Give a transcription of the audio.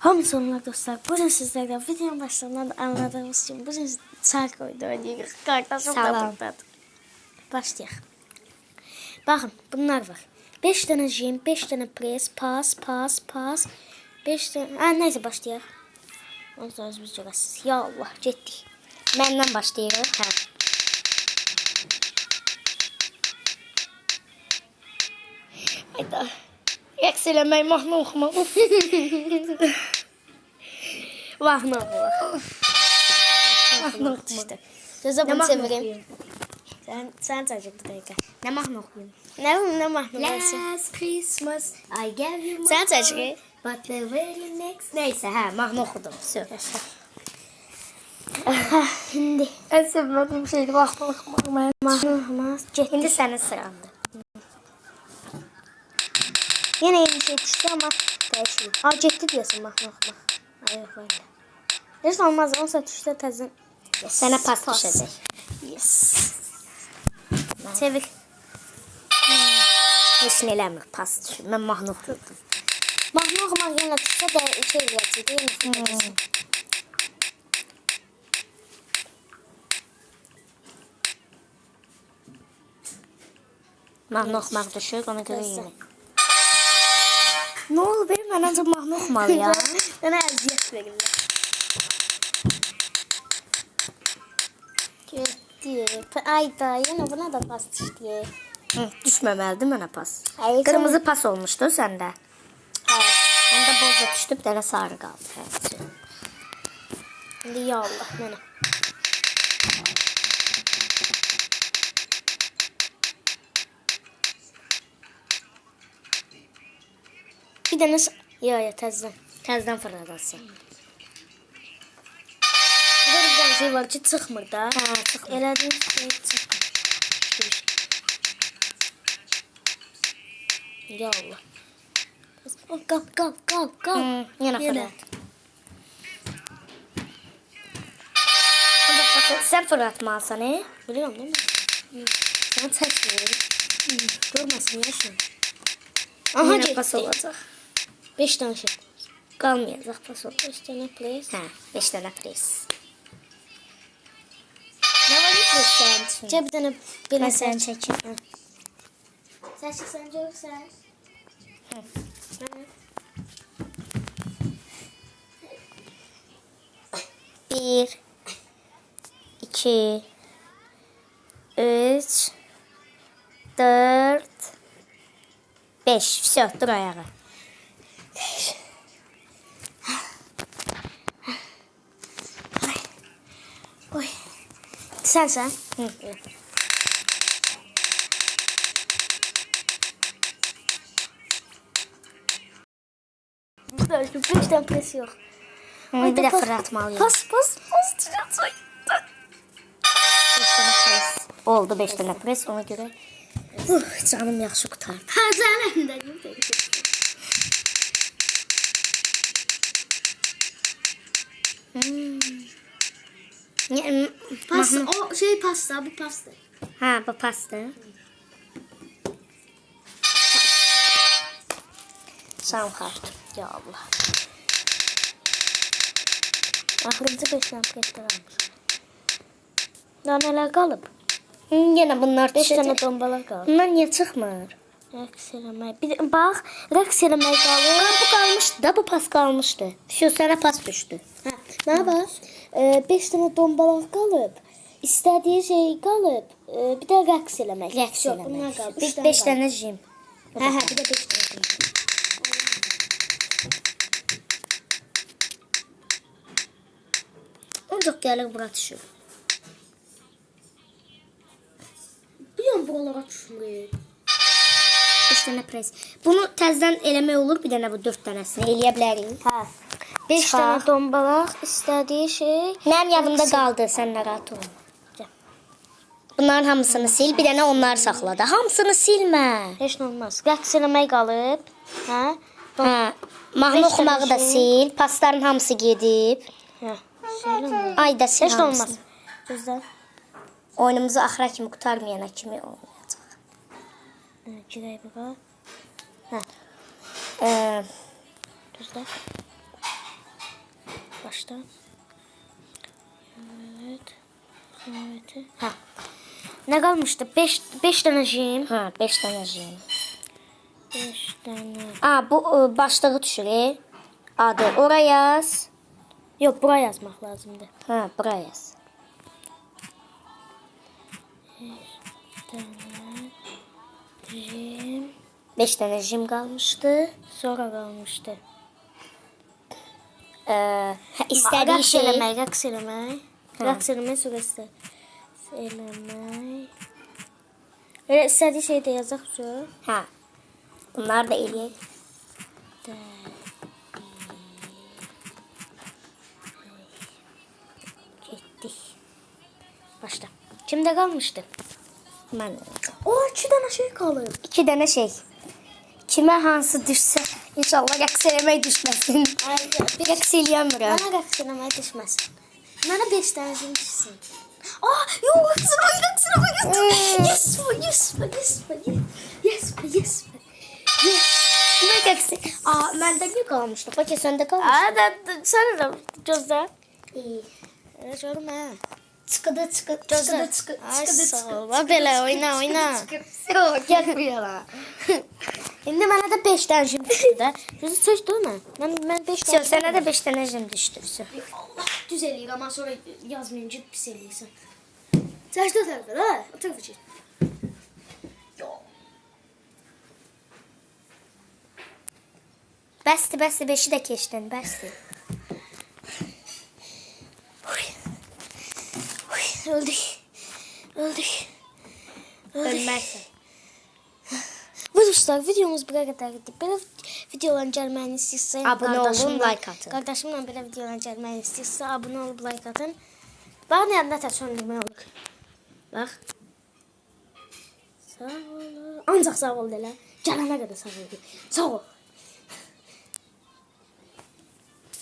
Hamı sonuna dostlar. Bugün sizlerden videonun başlarından da anladığımız için bugün şarkı oyunu oynuyoruz. Kardeşim buradadır. Başlayalım. Bakın bunlar var. 5 tane jim, 5 tane pres, pas, pas, pas. 5 tane... Ha, neyse başlayalım. Ondan sonra biz görəsiniz. Ya Allah, getdik. Məndən başlayırıq. Hə. Hayda. Rəqs eləmək, mahnı oxumaq. mahnı oxumaq. Mahnı oxumaq işte. Gözə bunu mahnı çevireyim. Sen, sen çocuk bir dakika. Nə mahnı oxuyum? Ne, ne mahnı varsa. Last Christmas I gave you my Sen ki. But the very next Neyse hə, mahnı oxudum. Sür. Hindi. En sevmediğim şeydi. Mən Mahnı oxumaq. Getdik. İndi sənin sırandır. Yine yeni şey düştü ama değişiyor. Aa getdi diyorsun mahnı oxumaq. Ay yok öyle. Heç olmaz. 10 saat düştü təzən. Sənə pas düşəcək. Yes. Çevir. Heç nə eləmir, pas düşür. Mən mahnı oxuyurdum. Mahnı oxumaq yenə düşsə də şey eləyəcək. Yenə Hmm. Mahnı oxumaq düşür, ona görə Neyse. yenə. Nə oldu benim? Ancaq mahnı oxumalıyam. Mənə əziyyət verirlər. Getdi. Ayda, yenə buna da pas düşdü. Hı, düşməməlidir mənə pas. Hayır, Qırmızı pas olmuşdu səndə. Hə. Onda boza düşdü, bir dənə sarı. İndi ya Allah mənə. Bir s- ya ya təzədən. Təzədən fırladasın. Burada bir dənə şey var ki, çıxmır da. Hə, çıxmır. Elədiyin şey çıxmır. Ya Allah. Qal, qal, qal, qal. Hı, yenə fırlat. Ancaq bax, sən fırlatmalısan, e? Biliyorum değil mi? Sen çəkmir. Görməsin yaşın. Aha Yenə pas getdi. olacaq. 5 dənə şey. Qalmayacaq pas olacaq. 5 dənə place. Hə, 5 dənə pres. Nə var ki sənin üçün? Gəl bir dənə belə Mən sən səni çəkim. Səçsən görsən. Hı. Bir, iki, üç, dört, beş. Все, dur ayağa. Oy. Sən. Hı. Burada 5 dənə place yox. Hı, bir də fırlatmalıyım. Pas pas pas. Beş dənə pres. Oldu beş dənə pres, ona görə uh, canım yaxşı qutardı. Ha canım da güldü. Yəni, Pas mahnı- o şey pasta bu pasta. Ha, bu pastı. Sam kart. Ya Allah. Axırıncı 5 dənə place qalmış. Daha nələr qalıb? Yenə bunlar 5 düşəcək. dənə dombalar qalıb. Bunlar niyə çıxmır? Rəqs eləmək. Bir bax, rəqs eləmək Ha, qalıb. bu qalmışdı da, bu pas qalmışdı. Şu sənə pas düşdü. Hə, nə var? 5 dənə dombalaq qalıb. İstədiyi şey qalıb. E, bir də rəqs eləmək. Rəqs Yox, Bunlar qalıb. 5 üç beş qalıb. dənə jim. Hə, hə, bir də 5 dənə. Ancaq gəlir bura düşür. Bilirəm buralara düşmür. 5 dənə pres. Bunu təzədən eləmək olur, bir dənə bu 4 dənəsini eləyə bilərik. Hə. 5 Çıxaq. dənə dombalaq, istədiyi şey. Mənim yadımda qaldı, sən narahat olma. Bunların hamısını sil, bir dənə onları saxla da. Hamısını silmə. Heç nə olmaz. Rəqs eləmək qalıb. Hə? Hə, mahnı Beş oxumağı da şey. sil. Pasların hamısı gedib. Hə. Söyləmə. Ay da sil Heç nə hamısını. olmaz. Gözlə. Oyunumuzu axıra kimi qutarmayana kimi olmayacaq. Hə, girək bura. Hə, Ee, gözlə. Başla. Evet. Evet. Ha. Ne kalmıştı? 5 5 tane jim. Ha, 5 dənə jim. 5 tane. Aa, bu e, başlığı düşürək. Adı ora yaz. Yok buraya yazmak lazımdı. Ha, bura yaz. 5 dənə jim qalmışdı. Sonra kalmıştı. Ee, Raks şey eləmək. Hə. Raks eləmək surəsi. Eləmək. Elə istədiyi şeyi də yazaq sonra. Ha. Bunlar da eləyək. Getdik. Başla. Kimdə qalmışdı? Mən O, iki dənə şey qalıb. 2 dənə şey. Kimə hansı düşsə, inşallah rəqs eləmək düşməsin. Rəqs eləyəmirəm. Mənə rəqs eləmək düşməsin. Mənə 5 dənə şey düşsün. Aa, yox, rəqs eləmək. Hmm. Yes, yes, yes, yes, yes. Yes. Kimə rəqs? Aa, məndə nə qalmışdı? Bəlkə səndə qalmışdı. Aa, da, sən də gözlə. İyi. Elə görüm hə. Çıxıdı, çıxıdı, Gözlə. çıxıdı, çıxıdı, Ay, çıxıdı, sağ ol. çıxıdı. Bax belə, oyna, oyna. Yox, gəl buraya. İndi mənə də 5 dənə şey düşdü də. Düzü söz demə. Mən mən 5 Sən sənə də 5 dənə jim düşdürsün. Allah düz eləyir amma sonra yazmayınca pis eləyirsən. Səcdə tərəfə də, o tərəfə get. Bəsdir, bəsdir, 5-i də keçdin, bəsdir. Öldük. Öldük. Ölmərsən. Bu dostlar videomuz buraya kadar gitti. Böyle videoların gelmeni istiyorsa Abone olun, like atın. Kardeşimle böyle videoların gelmeni istiyorsa abone olup like atın. Bana yanında da söndürme olur. Bak. Sağ ol. Ancak sağ ol dele. Gelene kadar sağ ol. Sağ ol.